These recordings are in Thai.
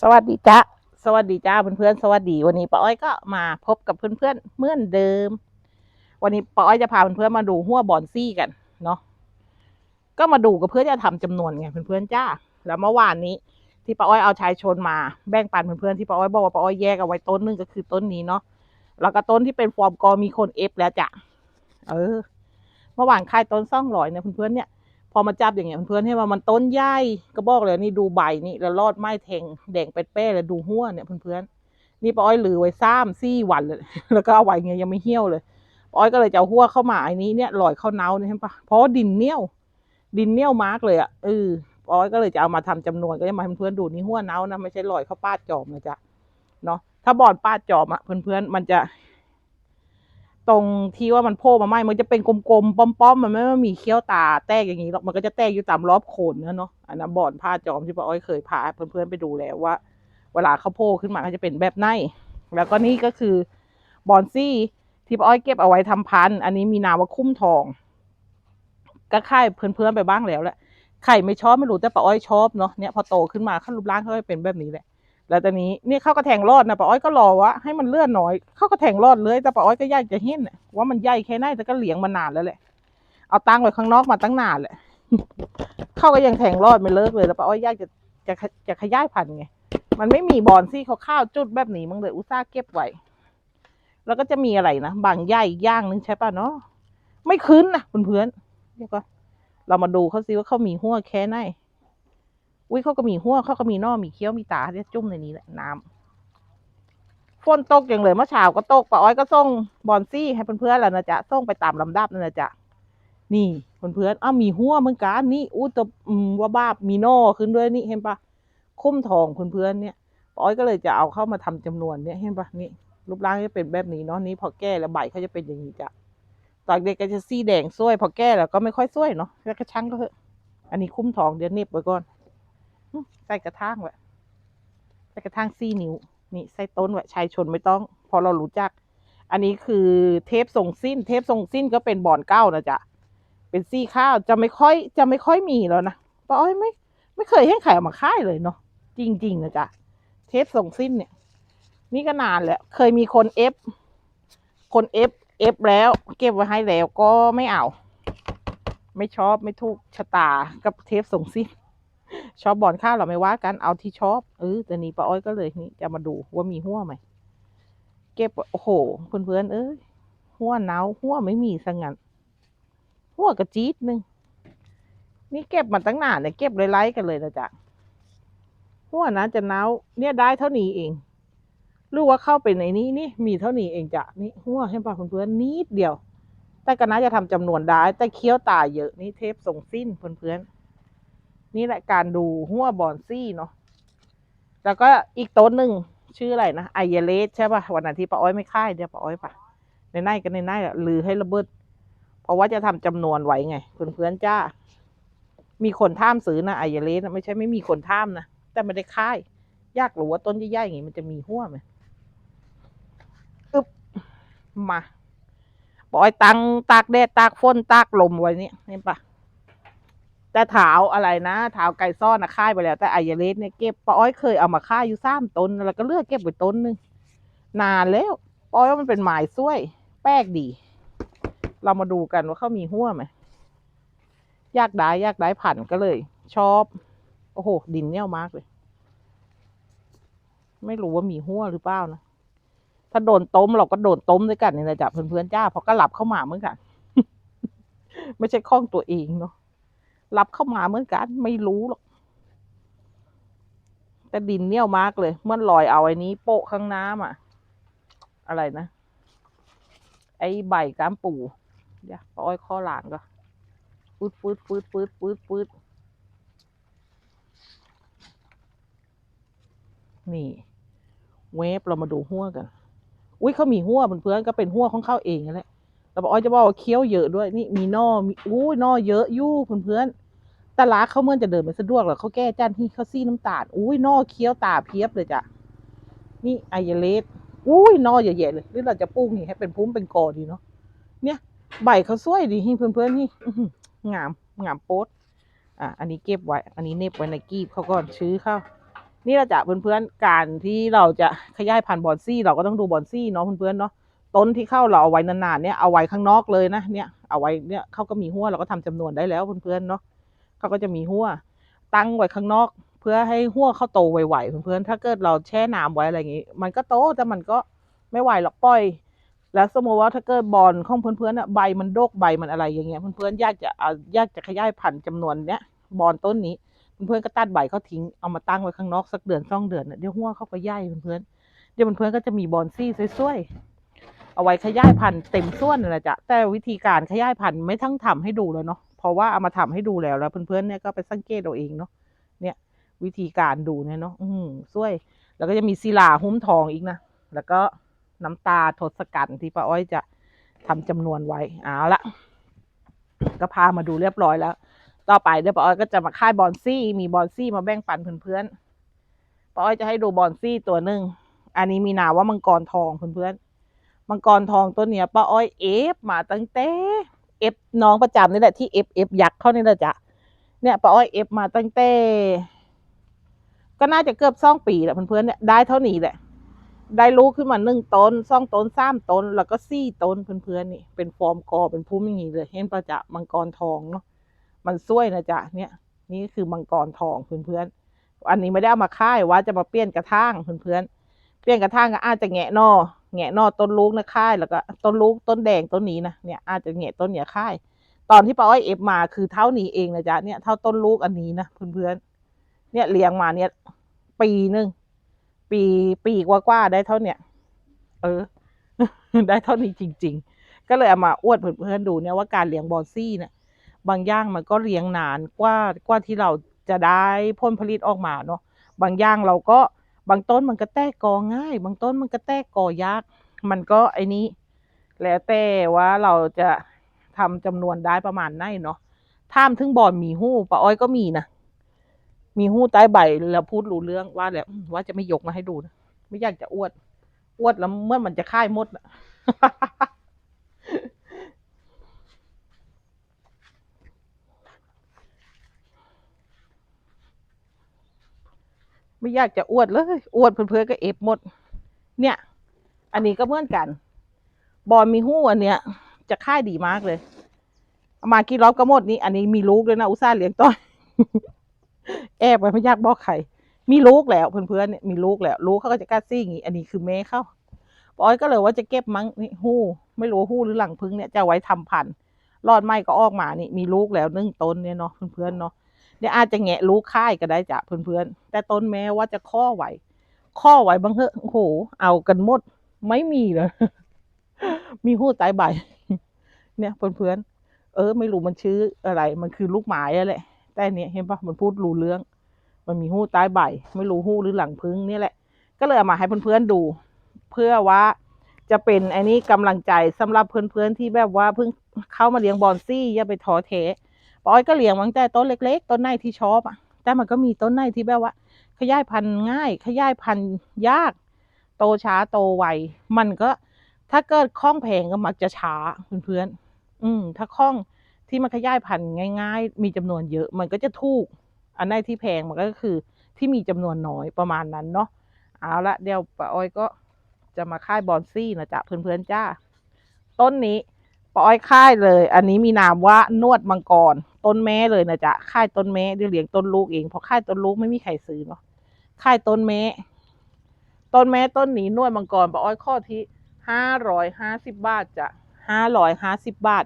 สวัสดีจ้าสวัสดีจ้าเพื่อนๆสวัสดี วันนี้ป้าอ้อยก็มาพบกับเพื่อนๆเหมือนเดิม วันนี้ป้าอ้อยจะพาเพื่อนๆมาดูหัวบอนซี่กันเนาะก็มาดูกับเพื่อจะทำจำนวนไงเพื่อนๆจ้า แล้วเมื่อวานนี้ ที่ป้าอ้อยเอาชายชนมาแบ่งปันเพื่อนๆที่ป้าอ้อยบอกว่าป้าอ้อยแยกเอาไว้ต้นหนึงก็คือต้นนี้เนาะแล้วก็ต้นที่เป็นฟอร์มกอมีคนเอฟแล้วจ้ะเออ เมื่อวานค่ายต้นซ่องลอยเนี่ยเพื่อนๆเนี่ย พอมาจับอย่างเงี้ยเพื่อนๆให้ว่ามันต้นใหญ่ก็บอกเลยนี่ดูใบนี่แล้วรอดไม้แทงแดงเป็ดเป้เลยดูหัวเนี่ยเพื่อนๆนี่ป้าอ้อยลือไว้ซ้ำซี่วันเลยแล้วก็เอาไว้เงี้ยยังไม่เหี่ยวเลยป้าอ้อยก็เลยจะเอาหัวเข้ามาไอ้นี้เนี่ยลอยเข้าเนาเนี่ยเห็นปะเพราะดินเนียวดินเนียวมากเลยอะเออป้าอ้อยก็เลยจะเอามาทำจำนวนก็จะมาให้เพื่อนๆดูนี่หัวเนานะไม่ใช่ลอยเข้าป้าจอมนะจ๊ะเนาะถ้าบอนป้าจอมอะเพื่อนๆมันจะ ตรงที่ว่ามันโผล่มาไหมมันจะเป็นกลมๆป้อมๆมันไม่ว่ามีเขี้ยวตาแตกอย่างนี้หรอกมันก็จะแตกอยู่ตามรอบโคนนะเนาะอันนั้นบ่อนผ้าจอมที่ป้าอ้อยเคยพาเพื่อนๆไปดูแล้วว่า เวลาเขาโผล่ขึ้นมาก็จะเป็นแบบไหนแล้วก็นี่ก็คือบอนซี่ที่ป้าอ้อยเก็บเอาไว้ทำพันธุ์อันนี้มีนามว่าคุ้มทอง ก็ค่ายเพื่อนๆไปบ้างแล้วแหละไข่ไม่ชอบไม่รู้แต่ป้าอ้อยชอบเนาะเนี่ยพอโตขึ้นมาขั้นรูปร่างเขาก็เป็นแบบนี้แหละ แล้วตอนนี้เนี่ยเข้ากระแทงรอดนะป้าอ้อยก็รอว่าให้มันเลื่อนหน่อยเข้ากระแทงรอดเลยแต่ป้าอ้อยก็อยากจะเห็นว่ามันใหญ่แค่ไหนแต่ก็เลี้ยงมานานแล้วแหละเอาตั้งไว้ข้างนอกมาตั้งนานแหละเข้าก็ยังแทงรอดไม่เลิกเลยแล้วป้าอ้อยอยากจะจะจะขยายพันธุ์ไงมันไม่มีบอนซี่เขาข้าวจุดแบบนี้มั้งเลยอุตส่าห์เก็บไว้แล้วก็จะมีอะไรนะบางใหญ่ย่างนึงใช่ป่ะเนาะไม่คืนนะเพื่อนๆเดี๋ยวก็เรามาดูเขาซิว่าเขามีหัวแค่ไหน อุ้ยเขาก็มีหัวเขาก็มีน้อมีเคี้ยวมีตาเนี่ยจุ่มในนี้แหละน้ำฝนตกอย่างเลยเมื่อเช้าก็ตกป้าอ้อยก็ส่งบอนซี่ให้เพื่อนๆแล้วนะจ๊ะส่งไปตามลำดับนั่นนะจ๊ะนี่เพื่อนๆอ้าวมีหัวเหมือนกันนี่อู้แตอืมว่าบ้าบมีน้อขึ้นด้วยนี่เห็นปะคุ้มทองเพื่อนๆเนี่ยป้าอ้อยก็เลยจะเอาเข้ามาทำจำนวนเนี่ยเห็นปะนี่รูปร่างจะเป็นแบบนี้เนาะนี่พอแก่แล้วใบเขาจะเป็นอย่างนี้จ้ะตอนเด็กก็จะสีแดงสวย พอแก่แล้วก็ไม่ค่อยสวยเนาะแล้วก็ช่างก็เถอะอันนี้คุ้มทองเดี๋ยวเน็บไว้ก่อน ใส่กระถางไว้ใส่กระถางสี่นิ้ว นี่ใส่ต้นไว้ชายชนไม่ต้อง พอเรารู้จัก อันนี้คือเทปส่งสิ้น เทปส่งสิ้นก็เป็นบอนเก้านะจ๊ะ เป็นซี่ข้าวจะไม่ค่อยจะไม่ค่อยมีแล้วนะป้าอ้อยไม่ ไม่เคยให้ใครเอามาค่ายเลยเนาะ จริงๆนะจ๊ะ เทปส่งสิ้นเนี่ย นี่ก็นานแล้ว เคยมีคนเอฟ คนเอฟเอฟแล้ว เก็บไว้ให้แล้วก็ไม่เอา ไม่ชอบไม่ถูกชะตากับเทปส่งสิ้น ชอบบอลข้าวเราไม่ว่ากันเอาที่ชอบเออแต่นี้ป้าอ้อยก็เลยนี่จะมาดูว่ามีหัวไหมเก็บโอ้โหเพื่อนๆเอ้ยหัวเนาหัวไม่มีสังงันหัวกระจี๊ดหนึงนี่เก็บมาตั้งนานเนี่ยเก็บไล่ๆกันเลยนะจ๊ะหัวนะจะเนาเนี่ยได้เท่านี้เองรู้ว่าเข้าไปในนี้นี่มีเท่านี้เองจ้ะนี่หัวให้ป่ะเพื่อนๆนิดเดียว แต่ก็น่าจะทำจำนวนได้ แต่เคี้ยวตาเยอะนี่เทปส่งสิ้นเพื่อนๆ นี่แหละการดูหัวบอนซี่เนาะแล้วก็อีกต้นหนึ่งชื่ออะไรนะไอเยเลสใช่ป่ะวันนั้นที่ป้าอ้อยไม่ค่ายเนี่ยวป้าอ้อยป่ะในไนกันในไนอะลือให้ระเบิด เพราะว่าจะทำจำนวนไว้ไงเพื่อนๆจ้า มีคนท่ามซื้อนะไอเยเลสไม่ใช่ไม่มีคนท่ามนะแต่ไม่ได้ค่าย ยากหรู้ว่าต้นใหญ่ๆอย่างงี้มันจะมีหัวไหมอึบมาปล่อยตังตากแดดตากฝนตากลมไว้เนี่ยเห็นป่ะ แต่ถาวอะไรนะถาวไก่ซ่อนนะค่ายไปแล้ว แต่ไอเยเลสเนี่ยเก็บป้าอ้อยเคยเอามาค่ายอยู่สามต้นแล้วก็เลือกเก็บไว้ต้นหนึ่งนานแล้วป้าอ้อยว่ามันเป็นหมายซ้วย แป๊กดี เรามาดูกันว่าเขามีหัวไหมยากได้ยากได้ผันก็เลย ชอบ โอ้โห ดินเนี่ยมากเลย ไม่รู้ว่ามีหัวหรือเปล่านะถ้าโดนต้มเราก็โดนต้มด้วยกันนี่แหละจ้ะเพื่อนๆจ้าเพราะก็หลับเข้ามาเหมือนกัน ไม่ใช่ข้องตัวเองเนาะ รับเข้ามาเหมือนกัน ไม่รู้หรอก แต่ดินเนี่ยวมากเลย เมื่อลอยเอาไอ้นี้ โปะข้างน้ำอะ อะไรนะ ไอ้ใบกามปูเดี๋ยวปอ้อยข้อหลานก็ปืดปืดปืดปืดปืดปืดนี่ เวฟเรามาดูหัวกัน อุ้ยเขามีหัวเพื่อนๆก็เป็นหัวของเขาเองนั่นแหละแต่ป้าอ้อยจะบอกว่าเคี้ยวเยอะด้วย นี่มีนอมีอู้ยนอเยอะอยู่เพื่อนๆ ตลาดเขาเมื่อจะเดินไปสะดวกหรอเขาแก้จานที่เขาซี่น้ำตาลอุ้ยนอเคี้ยวตาเพียบเลยจ้ะนี่ไอเยเลสอุ้ยหน่อเยอะๆเลยหรือเราจะปลูกนี่ให้เป็นพุ่มเป็นกอดีเนาะเนี่ย ใบเขาสวยดีให้เพื่อนๆนี่งามงามโป๊ดอะอันนี้เก็บไว้ อันนี้เน็บไว้ในกีบเขาก่อนชื้อเข้า นี่เราจะเพื่อนๆการที่เราจะขยายพันธุ์บอนซี่ เราก็ต้องดูบอนซี่เนาะเพื่อนๆเนาะต้นที่เข้าเราเอาไว้นานๆเนี่ยเอาไว้ข้างนอกเลยนะเนี่ยเอาไว้เนี่ยเขาก็มีหัวเราก็ทำจำนวนได้แล้วเพื่อนๆเนาะ เขาก็จะมีหัวตั้งไว้ข้างนอก เพื่อให้หัวเขาโตไวๆเพื่อนๆถ้าเกิดเราแช่น้ำไว้อะไรอย่างงี้ มันก็โตแต่มันก็ไม่ไหวหรอกปล่อย แล้วสมมติว่าถ้าเกิดบอลของเพื่อนๆน่ะใบมันโดกใบมันอะไรอย่างเงี้ยเพื่อนๆยากจะเอายากจะขยายพันธุ์จำนวนเนี้ยบอลต้นนี้เพื่อนๆก็ตัดใบเขาทิ้งเอามาตั้งไว้ข้างนอกสักเดือนสองเดือนเดี๋ยวหัวเขาก็ย่ายเพื่อนๆเดี๋ยวเพื่อนๆก็จะมีบอลซี่สวยๆ เอาไว้ขยายพันธุ์เต็มส่วนนั่แหละจ้ะแต่วิธีการขยายพันธุ์ไม่ทั้งทำให้ดูแล้วเนาะเพราะว่าเอามาทำให้ดูแล้วแล้วเพื่อนๆเนี่ยก็ไปสังเกตเอาเองเนาะเนี่ย วิธีการดูเนี่ยเนาะอืมสวย แล้วก็จะมีศิลาหุ้มทองอีกนะแล้วก็น้ำตาทศกัณฐ์ที่ป้าอ้อยจะทำจำนวนไว้เอาละก็พามาดูเรียบร้อยแล้ว ต่อไปเดี๋ยวป้าอ้อยก็จะมาค่ายบอนซี่มีบอนซี่มาแบ่งปันเพื่อนๆป้าอ้อยจะให้ดูบอนซี่ตัวหนึ่งอันนี้มีนามว่ามังกรทองเพื่อนๆ มังกรทองตัวเนี้ยป้าอ้อยเอฟมาตั้งแต่เอฟน้องประจำนี่แหละที่เอฟเอฟยักษ์เข้านี่แหละจ้ะเนี่ยป้าอ้อยเอฟมาตั้งแต่ก็น่าจะเกือบสองปีแหละเพื่อนๆเนี่ยได้เท่านี้แหละ ได้ลูกขึ้นมาหนึ่งต้นสองต้นสามต้น แล้วก็สี่ต้นเพื่อนๆนี่ เป็นฟอร์มกอเป็นพุ่มอย่างนี้เลย เห็นประจะมังกรทองเนาะมันสวยนะจ๊ะเนี่ย นี่คือมังกรทองเพื่อนๆอันนี้ไม่ได้เอามาค่ายว่าจะมาเปลี่ยนกระถางเพื่อนๆเปลี่ยนกระถางก็อาจจะแงะนอ แงะนอต้นลูกนะค่ายแล้วก็ต้นลูกต้นแดงต้นนี้นะเนี่ยอาจจะแงะต้นเนี้ยค่าย ตอนที่ป้าอ้อยเอฟมาคือเท่านี้เองนะจ๊ะเนี่ยเท่าต้นลูกอันนี้นะเพื่อนๆเนี่ยเลี้ยงมาเนี่ย ปีหนึ่งปีปีกว่าๆได้เท่าเนี้ยเออ ได้เท่านี้จริง ๆ ก็เลยเอามาอวดเพื่อนๆดูเนี่ยว่าการเลี้ยงบอนซี่เนี่ยบางอย่างมันก็เลี้ยงนานกว่ากว่าที่เราจะได้ผลผลิตออกมาเนาะบางอย่างเราก็ บางต้นมันก็แตกกอง่าย บางต้นมันก็แตกกอยาก มันก็ไอ้นี้ แล้วแต่ว่าเราจะทำจำนวนได้ประมาณไหนเนาะท่ามถึงบอนมีหู้ป้าอ้อยก็มีนะ มีหู้ใต้ใบแล้วพูดรู้เรื่องว่าแล้วว่าจะไม่ยกมาให้ดูนะ ไม่อยากจะอวดอวดแล้วเมื่อมันจะค่ายมดนะ ไม่อยากจะอวดเลยอวดเพื่อนๆก็เอฟหมด เนี่ย อันนี้ก็เหมือนกัน บอลมีหู้อันเนี้ย จะค่ายดีมากเลยเอามากี่รอบก็หมดนี่อันนี้มีลูกเลยนะอุตส่าห์เลี้ยงต้อยแอบไปไม่ยากบอกใครมีลูกแล้วเพื่อนๆเนี่ยมีลูกแล้วลูกเขาก็จะกล้าซี่อย่างงี้อันนี้คือแม่เขาปอยก็เลยว่าจะเก็บมั้งนี่หู้ ไม่รู้หู้หรือหลังพึ่งเนี่ยจะไว้ทำพันธุ์รอดไหมก็ออกมานี่มีลูกแล้วนึ่งต้นเนี่ยเนาะเพื่อนๆเนาะ เดี๋ยวอาจจะแงะลูกค่ายก็ได้จ้ะเพื่อนๆ แต่ต้นแม้ว่าจะข้อไหวข้อไหวบางเหอะโอ้โห เอากันหมด ไม่มีเลย มีหู้ตายใบ เนี่ยเพื่อนๆ เออ ไม่รู้มันชื่ออะไร มันคือลูกหมายอะแหละแต่เนี่ยเห็นปะมันพูดรู้เรื่อง มันมีหู้ใต้ใบ ไม่รู้หู้หรือหลังพึ่งเนี่ยแหละ ก็เลยเอามาให้เพื่อนๆดู เพื่อว่าจะเป็นไอ้นี้กำลังใจสำหรับเพื่อนๆที่แบบว่าเพิ่งเข้ามาเลี้ยงบอนซี่อย่าไปท้อแท้ ปอยก็เลี้ยงมาตั้งแต่ต้นเล็ก ๆ ต้นไหนที่ชอบอะ แต่มันก็มีต้นไหนที่แบบว่า ขยายพันธุ์ง่าย ขยายพันธุ์ยาก โตช้าโตไวมันก็ถ้าเกิดคล่องแพงก็มักจะช้าเพื่อนๆอืม ถ้าคล่องที่มันขยายพันธุ์ง่าย ๆ มีจำนวนเยอะ มันก็จะถูก อันไหนที่แพงมันก็คือที่มีจำนวนน้อยประมาณนั้นเนาะเอาละเดี๋ยวป้าอ้อยก็จะมาค่ายบอนซี่นะจ๊ะเพื่อนๆจ้า ต้นนี้ ปอ้อยค่ายเลย อันนี้มีนามว่านวดมังกร ต้นแม่เลยนะจ๊ะค่ายต้นแม่เดี๋ยวเลี้ยงต้นลูกเองเพราะค่ายต้นลูกไม่มีใครซื้อเนาะค่ายต้นแม่ต้นแม่ต้นนี้นวดมังกรปอ้อยข้อที่ห้าร้อยห้าสิบบาทจ้ะห้าร้อยห้าสิบบาท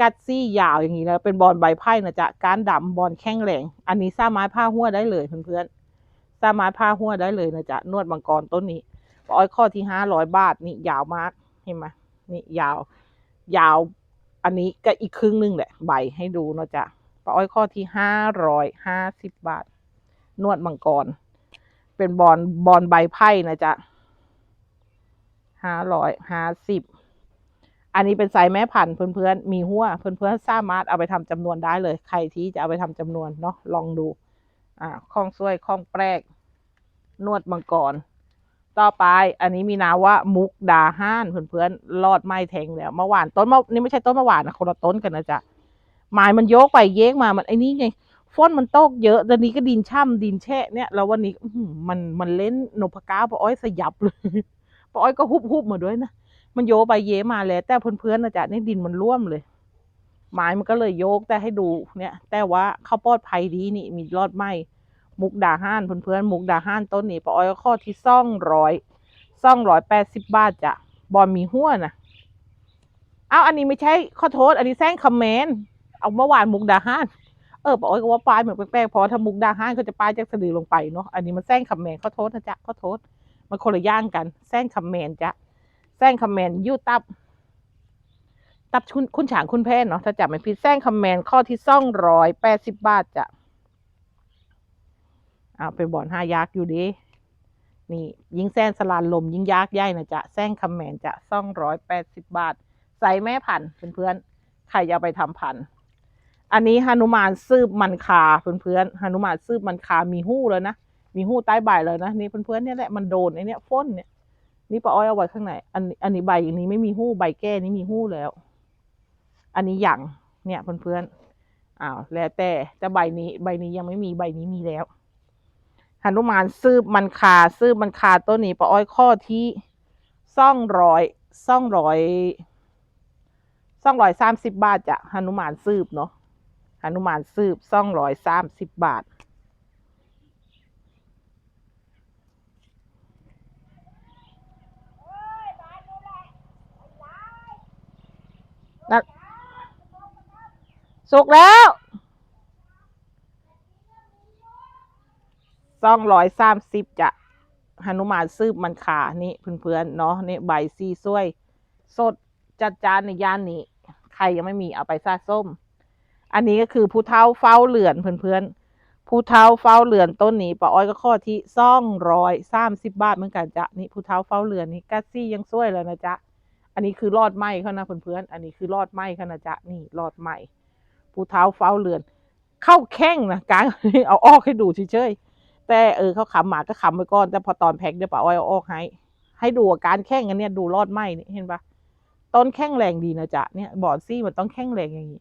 กัดซี่ยาวอย่างนี้นะเป็นบอลใบไพ่นะจ๊ะการดำบอลแข้งแรงอันนี้สามารถผ้าหัวได้เลยเพื่อนๆสามารถผ้าหัวได้เลยนะจ๊ะนวดมังกรต้นนี้ปอ้อยข้อที่ห้าร้อยบาทนี่ยาวมากเห็นไหมนี่ยาว ยาวอันนี้ก็อีกครึ่งหนึงแหละ ใบให้ดูเนาะจ๊ะปลาอ้อยข้อที่ห้าร้อยห้าสิบบาท นวดมังกร เป็นบอลบอลใบไพ่นะจ๊ะห้าร้อยห้าสิบอันนี้เป็นไซส์แม่พันธุ์เพื่อนๆ มีหัวเพื่อนๆสามารถเอาไปทำจำนวนได้เลย ใครที่จะเอาไปทำจำนวนเนาะลองดู อ่าข้องสวยข้องแปลกนวดมังกร ต่อไป อันนี้มีนามว่ามุกดาห้านเพื่อนๆรอดไม้แทงแล้วเมื่อวานต้นมะนี่ไม่ใช่ต้นมะหวานนะคนละต้นกันนะจ๊ะไม้มันโยกไปเยกมามันไอ้นี่ไงฝนมันตกเยอะตอนนี้ก็ดินช่ำดินแช่เนี่ยแล้ววันนี้มันมันเล่นนพก้าปาอ้อยสยับเลยปาอ้อยก็ฮุบฮุบมาด้วยนะมันโยไปเยมาแล้ว แต่เพื่อนๆนะจ๊ะนี่ดินมันร่วมเลยไม้มันก็เลยโยกแต่ให้ดูเนี่ย แต่ว่าข้าวปลอดภัยดีนี่มีรอดไหม มุกดาห้านเพื่อนๆมุกดาห้านต้นนี้ปาอ้อยข้อที่ซ่องร้อยซ่องร้อยแปดสิบบาทจ้ะบอลมีหัวนะเอาอันนี้ไม่ใช่ข้อโทษ อันนี้แซงคอมเมนต์เอาเมื่อวานมุกดาห้านเออปาอ้อยก็ว่าปลายเหมือนแปลกๆพราะถ้ามุกดาห้านเขาจะปลายจากสะดือลงไปเนาะอันนี้มันแซงคอมเมนต์ข้อโทษนะจ๊ะข้อโทษมันคนละย่างกันแซงคอมเมนต์จ้ะแซงคอมเมนต์ยูตับตับคุณคุณฉางคุณแพนเนาะถ้าจับไม่ผิดแซงคอมเมนต์ข้อที่ซ่องร้อยแปดสิบบาทจ้ะ เอาไปบ่อนห้ายักษ์อยู่ดีนี่ยิงแซงสลานลมยิงยักษ์ใหญ่นะจ๊ะแซงคอมเมนต์จะซ่องร้อยแปดสิบบาท ใส่แม่พันเพื่อนๆใครจะเอาไปทำพันอันนี้ฮานุมานซืบมันคาเพื่อนๆฮานุมานซืบมันคามีหู้แล้วนะมีหู้ใต้ใบเลยนะนี่เพื่อนๆเนี่ยแหละมันโดนไอเนี้ยฟ้นเนี่ยนี่ป้าอ้อยเอาไว้ข้างในอันอันนี้ใบอันนี้ไม่มีหู้ใบแก้นี่มีหู้แล้ว อันนี้อย่างเนี่ยเพื่อนๆอ้าวแล้วแต่แต่ใบนี้ใบนี้ยังไม่มีใบนี้มีแล้ว หนุมานซืบมันคาซืบมันคาต้นนี้ป้าอ้อยข้อที่ซ่องร้อยซ่องร้อยซ่องร้อยสามสิบบาทจ้ะหนุมานซืบเนาะหนุมานซืบซ่องร้อยสามสิบบาทสุกแล้ว สองร้อยสามสิบจะหนุมานซืบมันขานี่เพื่อนๆเนาะนี่ใบซีซ้วย สดจัดจานในย่านนี้ ใครยังไม่มีเอาไปซาส้ม อันนี้ก็คือผู้เท้าเฝ้าเหลือนเพื่อนๆผู้เท้าเฝ้าเหลือนต้นนี้ป้าอ้อยก็ข้อที่ซ่องร้อยสามสิบบาทเหมือนกันจ้ะนี่ผู้เท้าเฝ้าเหลือนนี่กัสซี่ยังซ้วยแล้วนะจ๊ะอันนี้คือรอดไหมเขานะเพื่อนๆอันนี้คือรอดไหมเขานะจ๊ะนี่รอดไหมผู้เท้าเฝ้าเรือน เข้าแข้งนะการเอาออกให้ดูเฉยๆ แต่เออเขาขำหมาก็ขำไปก่อน แต่พอตอนแพ็คเดี๋ยวป้าอ้อยเอาออกให้ ให้ดูอาการแข้งอันเนี้ยดูรอดไหมนี่เห็นปะต้นแข้งแรงดีนะจ๊ะเนี่ยบอดซี่มันต้องแข้งแรงอย่างนี้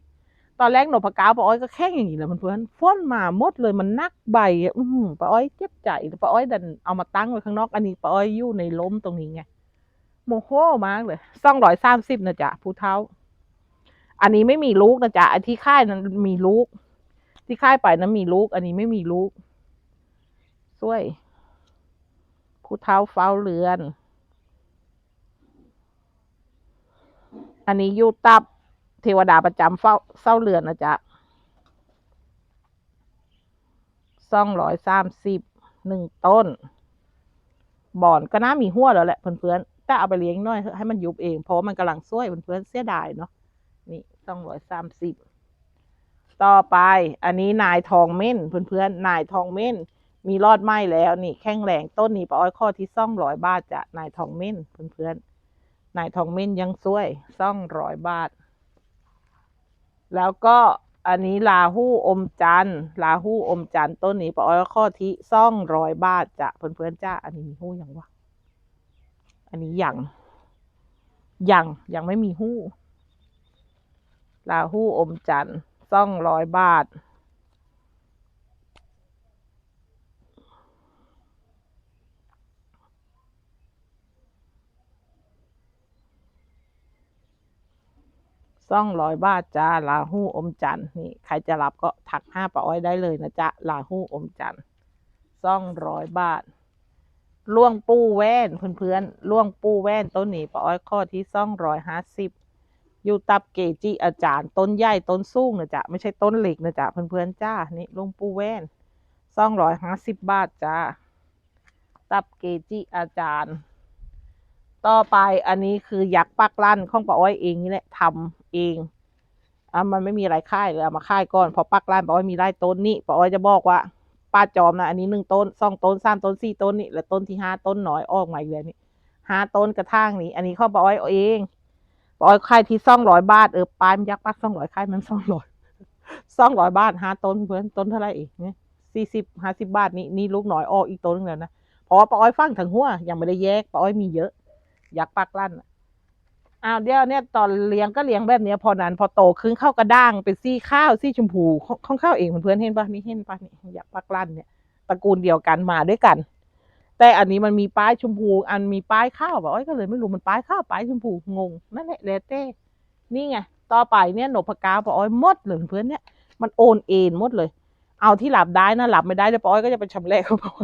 ตอนแรกหนูพกาวป้าอ้อยก็แข้งอย่างนี้แหละเพื่อนฟ้นมาหมดเลยมันนักใบอะอื้อหือป้าอ้อยเจ็บใจป้าอ้อยดันเอามาตั้งไว้ข้างนอกอันนี้ป้าอ้อยอยู่ในล้มตรงนี้ไงโมโหมากเลยสองร้อยสามสิบนะจ๊ะผู้เท่าอันนี้ไม่มีลูกนะจ๊ะไอ้ที่ค่ายนั้นมีลูก ที่ค่ายไปนั้นมีลูก อันนี้ไม่มีลูก สวยผู้เท่าเฝ้าเรือน อันนี้ยูตับเทวดาประจำเฝ้าเฝ้าเรือนนะจ๊ะสองร้อยสามสิบหนึ่งต้น บ่อนก็น่ามีหัวแล้วแหละเพื่อนๆแต่เอาไปเลี้ยงน่อยเถอะให้มันยุบเอง เพราะว่ามันกำลังซ้วยเพื่อนๆเสียดายเนาะ นี่ต้องร้อยสามสิบ ต่อไป อันนี้นายทองเม่นเพื่อนๆนายทองเม่น มีรอดไหมแล้วนี่แข้งแรงต้นนี้ป้าอ้อยข้อที่ซ่องร้อยบาทจะนายทองเม่นเพื่อนๆนายทองเม่นยังซวยซ่องร้อยบาท แล้วก็อันนี้ลาหูอมจันลาหูอมจันต้นนี้ป้าอ้อยข้อที่ซ่องร้อยบาทจะเพื่อนๆจ้าอันนี้มีหู้ยังวะอันนี้ยังยังยังไม่มีหู้ลาหูอมจันซ่องร้อยบาท ซ่องร้อยบาทจ้าลาหูอมจันนี่ใครจะรับก็ถักห้าปะอ้อยได้เลยนะจ๊ะลาหูอมจันซ่องร้อยบาทล่วงปูแว่นเพื่อนๆล่วงปูแว่นต้นนี้ปะอ้อยข้อที่ซ่องร้อยห้าสิบอยู่ตับเกจิอาจารย์ต้นใหญ่ต้นสูงนะจ๊ะไม่ใช่ต้นเหล็กนะจ๊ะเพื่อนๆจ้านี่ล่วงปูแว่นซ่องร้อยห้าสิบบาทจ้าตับเกจิอาจารย์ ต่อไปอันนี้คือยักษ์ปักลั่นของปะอ้อยเองนี่แหละทำเองอะมันไม่มีอะไรค่ายเลยเอามาค่ายก่อนพอปักลั่นปะอ้อยมีไร่ต้นนี่ปะอ้อยจะบอกว่าป้าจอมนะอันนี้หนึ่งต้นสองต้นสามต้นสี่ต้นนี่และต้นที่ห้าต้นหน่อยออกมาอีกแล้วนี่ห้าต้นกระทั่งนี้ อันนี้เขาบอกอ้อยเองบอกอ้อยค่ายที่สองร้อยบาทเออปลายมันยักษ์ปักสองร้อยค่ายมันสองร้อยสองร้อยบาทห้าต้นเพื่อนต้นเท่าไรอีกเนี่ยสี่สิบห้าสิบบาทนี่นี่ลูกหน่อยออกอีกต้นหนึงแล้วนะเพราะว่าป้าอ้อยฟังถึงหัวยังไม่ได้แยกป้าอ้อยมีเยอะ ยักษ์ปักลั่นอ้าวเดี๋ยวเนี่ยตอนเลี้ยงก็เลี้ยงแบบเนี้ย พอนั้น พอโตขึ้นเข้ากระด้างเป็นซี่ข้าวซี่ชมพูของของข้าวเองเพื่อนเห็นปะนี่เห็นปะนี่อยากปักลั่นเนี่ยตระกูลเดียวกันมาด้วยกัน แต่อันนี้มันมีป้ายชมพู อันมีป้ายข้าวบอกอ้อยก็เลยไม่รู้มันป้ายข้าวป้ายชมพูงงนั่นแหละเลเต้นี่ไงต่อไปเนี่ยหนกพกาบออ้อยมดเลยเพื่อนเนี่ยมันโอนเอ็นหมดเลย เอาที่หลับได้นะหลับไม่ได้เดี๋ยปาอ้อยก็จะไปชำแหละเขาบอก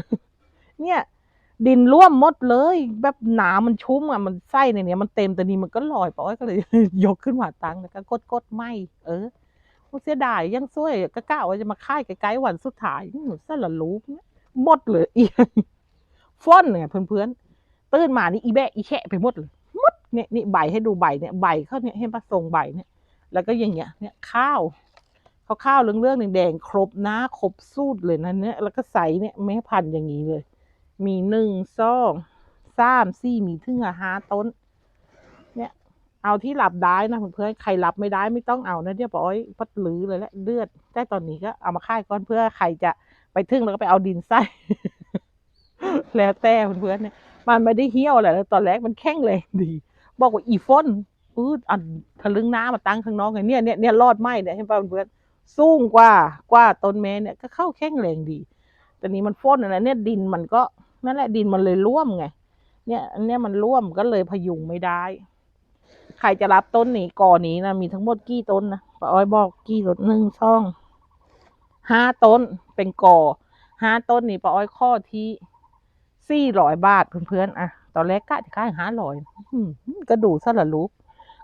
เนี่ย ดินร่วมหมดเลย แบบหนามันชุ่มอะมันไส้ในเนี้ยมันเต็มแต่นี่มันก็ลอยปอ้อยก็เลย ยกขึ้นมาตั้งแล้วก็กดกดๆไม่เออมันเสียดายยังซวยก็กล้าว่าจะมาค่ายไกลๆวันสุดท้ายหนูสละลูกเนี่ยหมดเลยอีฟ้อนเนี่ยเพื่อนๆตื่นมานี่อีแบะอีแฉะไปหมดเลยหมดเนี่ยนี่ใบให้ดูใบเนี่ยใบเขาเนี่ยเห็นปะทรงใบเนี่ย แล้วก็อย่างเงี้ย เนี่ยข้าวข้าวๆเรื่องเรื่องๆแดงๆครบน้าครบสูตรเลยนะเนี่ยแล้วก็ใส่เนี่ยแม่พันธุ์อย่างนี้เลย มีหนึ่งสองสามสี่มีถึงอะห้าต้น เนี่ย เอาที่รับได้นะเพื่อนๆใครรับไม่ได้ไม่ต้องเอานะเดี๋ยวปอยพัดลือเลยแหละเลือดแต่ตอนนี้ก็เอามาค่ายก่อนเพื่อใครจะไปทึ่งแล้วก็ไปเอาดินใส่แล้วแต่เพื่อนๆเนี่ยมันไม่ได้เหี่ยวอะไรแล้วตอนแรกมันแข็งแรงดี บอกว่าอีฟอนอืดอันทะลึงน้ำมาตั้งข้างนอกไงเนี่ยเนี่ยเนี่ยรอดไหมเนี่ยเห็นป่ะเพื่อนสูงกว่ากว่าต้นเมเนี่ยก็เข้าแข็งแรงดี แต่นี้มันฟ้นอะไรเนี่ยดินมันก็นั่นแหละดินมันเลยร่วมไง เนี่ยอันเนี้ยมันร่วมก็เลยพยุงไม่ได้ ใครจะรับต้นนี้ก่อนี้นะมีทั้งหมดกี่ต้นนะป้าอ้อยบอกกี่ต้นหนึ่งช่องห้าต้นเป็นก่อห้าต้นนี่ป้าอ้อยข้อที่สี่ร้อยบาทเพื่อนๆอะตอนแรกกะจะขายห้าร้อยก็ดูซะละลูก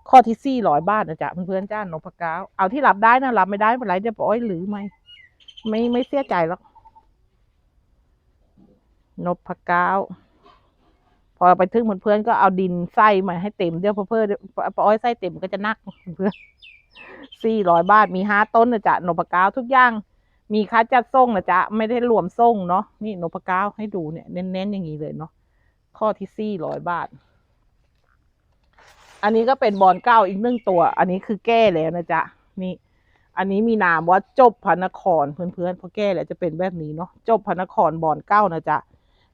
ข้อที่สี่ร้อยบาทนะจ๊ะเพื่อนๆจ้านพก้าวเอาที่รับได้นะรับไม่ได้ไม่เป็นไรเดี๋ยวป้าอ้อยหรือไม่ไม่ไม่เสียใจหรอก นพเก้าวพอไปถึงเพื่อนๆก็เอาดินใส่มาให้เต็มเดี๋ยวเพื่อนๆปอ้อยใส่เต็มก็จะนักเพื่อนสี่ร้อยบาทมีห้าต้นนะจ๊ะนพเก้าวทุกอย่าง มีค่าจัดส่งนะจ๊ะไม่ได้รวมส่งเนาะนี่นพเก้าวให้ดูเนี่ยเน้นๆอย่างนี้เลยเนาะข้อที่สี่ร้อยบาท อันนี้ก็เป็นบอลเก้าอีกหนึ่งตัว อันนี้คือแก้แล้วนะจ๊ะนี่อันนี้มีนามว่าจบพระนครเพื่อนๆพอแก้แล้วจะเป็นแบบนี้เนาะจบพระนครบอลเก้านะจ๊ะ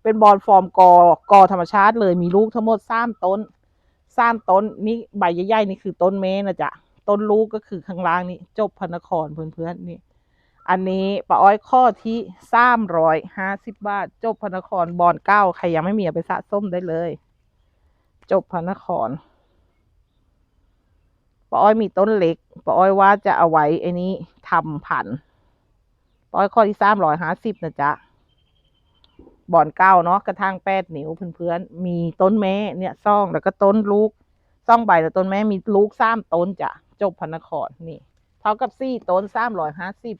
เป็นบอลฟอร์มกอกอธรรมชาติเลยมีลูกทั้งหมดสามต้นสามต้นนี่ใบใหญ่ๆนี่คือต้นเมนะจ๊ะต้นลูกก็คือข้างล่างนี่จบพนครเพื่อนๆนี่ อันนี้ป้าอ้อยข้อที่สามร้อยห้าสิบบาท จบพนครบอลเก้าใครยังไม่มีเอาไปสะสมได้เลย จบพนครป้าอ้อยมีต้นเล็กป้าอ้อยว่าจะเอาไว้ไอ้นี้ทำพันป้าอ้อยข้อที่สามร้อยห้าสิบนะจ๊ะ บ่อนเก้าเนาะกระทั่งแปดนิ้วเพื่อนๆมีต้นแม้เนี่ยซ่องแล้วก็ต้นลูกซ่องใบแล้วต้นแม้มีลูกสามต้นจ้ะจบพนครนี่ เท่ากับสี่ต้นสามร้อยห้าสิบ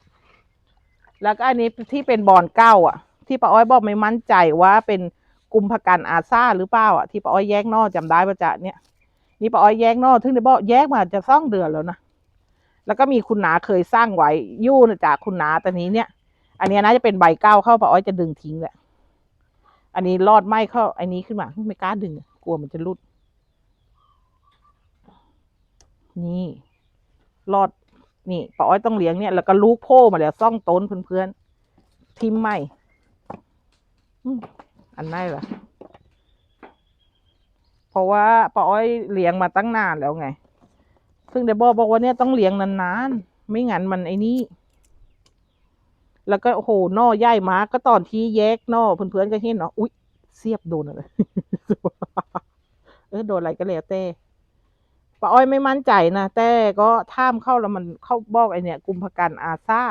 แล้วก็อันนี้ที่เป็นบอนเก้าอะ ที่ป้าอ้อยบอกไม่มั่นใจว่าเป็นกลุ่มภกันอาซาหรือเปล่าอะที่ป้าอ้อยแยกนอกจำได้ประจะเนี่ยนี่ป้าอ้อยแยกนอกถึงได้บอกแยกมาจะซ่องเดือนแล้วนะแล้วก็มีคุณนาเคยสร้างไว้ยู่นะจากคุณนาตอนนี้เนี่ย อันเนี้ยน่าจะเป็นใบเก้าเข้าป้าอ้อยจะดึงทิ้งแหละ อันนี้รอดไหมเข้าอันนี้ขึ้นมาไม่กล้าดึง กลัวมันจะรุด นี่ รอด นี่ป้าอ้อยต้องเลี้ยงเนี่ย แล้วก็ลูกโพ่มาแล้วซ่องต้นเพื่อนๆทิมไหมอืมอันไหนล่ะ เพราะว่าป้าอ้อยเลี้ยงมาตั้งนานแล้วไง ซึ่งเดบอบอกว่าเนี่ยต้องเลี้ยงนานๆ ไม่งั้นมันไอ้นี่ แล้วก็โอ้โหน่อใหญ่มากก็ตอนที่แยกน่อเพื่อนๆก็เห็นเนาะอุ๊ยเสียบโดนอะไรเออโดนอะไรก็แล้วแต่ป้าอ้อยไม่มั่นใจนะแต่ก็ท่ามเข้าแล้วมันเข้าบอกไอเนี่ยกุมภกันอาซา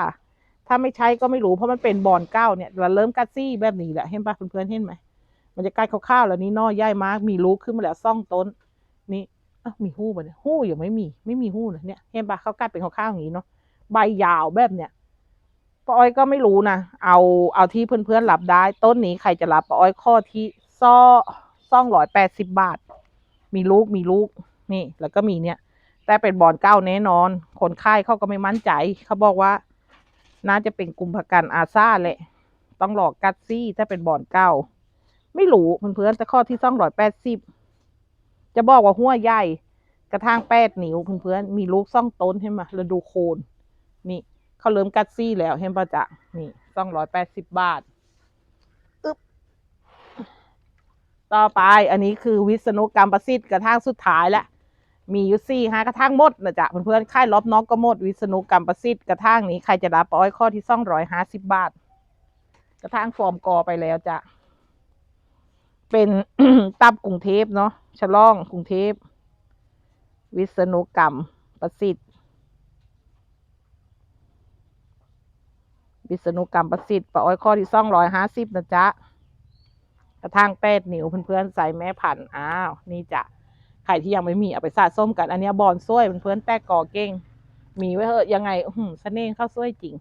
ถ้าไม่ใช้ก็ไม่รู้เพราะมันเป็นบอลเก้าเนี่ยเราเริ่มกัดซี่แบบนี้แหละเห็นปะเพื่อนๆเห็นไหมมันจะใกล้ข้าวๆแล้วนี่น่อใหญ่มากมีลูกขึ้นมาแล้วซ่องต้น นี่อะมีหู้ปะเนี่ยหู้ยังไม่มี ไม่มีหู้นะเนี่ยเห็นปะเขากัดเป็นข้าวๆอย่างนี้เนาะใบยาวแบบเนี้ย ป้าอ้อยก็ไม่รู้นะเอาเอาที่เพื่อนๆรับได้ ต้นนี้ใครจะรับป้าอ้อยข้อที่ซ่อซ่องร้อยแปดสิบบาท มีลูกมีลูกนี่ แล้วก็มีเนี่ย แต่เป็นบอลเก้าแน่นอน คนค่ายเขาก็ไม่มั่นใจ เขาบอกว่า น่าจะเป็นกลุ่มพกันอาซาแหละ ต้องหลอกกัดซี่ถ้าเป็นบอลเก้าไม่รู้เพื่อนๆแต่ข้อที่ซ่องร้อยแปดสิบจะบอกว่าหัวใหญ่กระทั่งแปดนิ้วเพื่อนๆมีลูกซ่องต้นใช่ไหมแล้วดูโคนนี่ เขาเริ่มกัดซี่แล้วเห็นปะจ๊ะนี่สองร้อยแปดสิบบาทอึ๊บต่อไปอันนี้คือวิษณุกรรมประสิทธิ์กระทั่งสุดท้ายแล้วมียู่สี่ห้ากระทั่งหมดนะจ๊ะเพื่อนๆค่ายรอบนอกก็หมดวิษณุกรรมประสิทธิ์กระทั่งนี้ใครจะรับป้อยข้อที่สองร้อยห้าสิบบาท กระทั่งฟอร์มกอไปแล้วจ้ะเป็นตับกรุงเทพเนาะฉลองกรุงเทพวิษณุกรรมประสิทธิ์ วิษณุกรรมประสิทธิ์ป้าอ้อยข้อที่สองร้อยห้าสิบนะจ๊ะกระทั่งแปดนิ้วเพื่อนๆใส่แม่พันธุ์อ้าวนี่จ้ะใครที่ยังไม่มีเอาไปสะส้มกัน อันนี้บอลซ้วยเพื่อนๆแตกกอเก่ง มีไว้เหอะยังไงอื้อหือเสน่ห์เข้าซ้วยจริง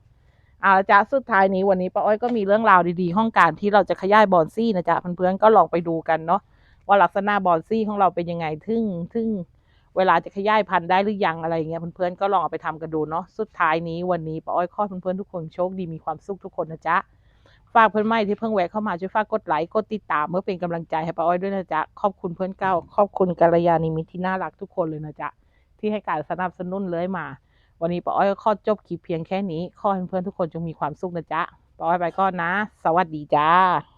เอาละจ้ะสุดท้ายนี้วันนี้ป้าอ้อยก็มีเรื่องราวดีๆ ห้องการที่เราจะขยายบอลซี่นะจ๊ะเพื่อนๆก็ลองไปดูกันเนาะว่าลักษณะบอลซี่ของเราเป็นยังไงทึ่งทึ่ง เวลาจะขยายพันธุ์ได้หรือยังอะไรเงี้ยเพื่อนๆก็ลองเอาไปทำกันดูเนาะสุดท้ายนี้วันนี้ป้าอ้อยขอเพื่อนๆทุกคนโชคดีมีความสุขทุกคนนะจ๊ะฝากเพื่อนใหม่ที่เพิ่งแวะเข้ามาช่วยฝากกดไลค์กดติดตามเพื่อเป็นกำลังใจให้ป้าอ้อยด้วยนะจ๊ะขอบคุณเพื่อนเก่าขอบคุณกัลยาณิมิตรที่น่ารักทุกคนเลยนะจ๊ะที่ให้การสนับสนุนเลยมา วันนี้ป้าอ้อยก็ขอจบคลิปเพียงแค่นี้ขอเพื่อนๆทุกคนจงมีความสุขนะจ๊ะป้าอ้อยไปก่อนนะ สวัสดีจ้า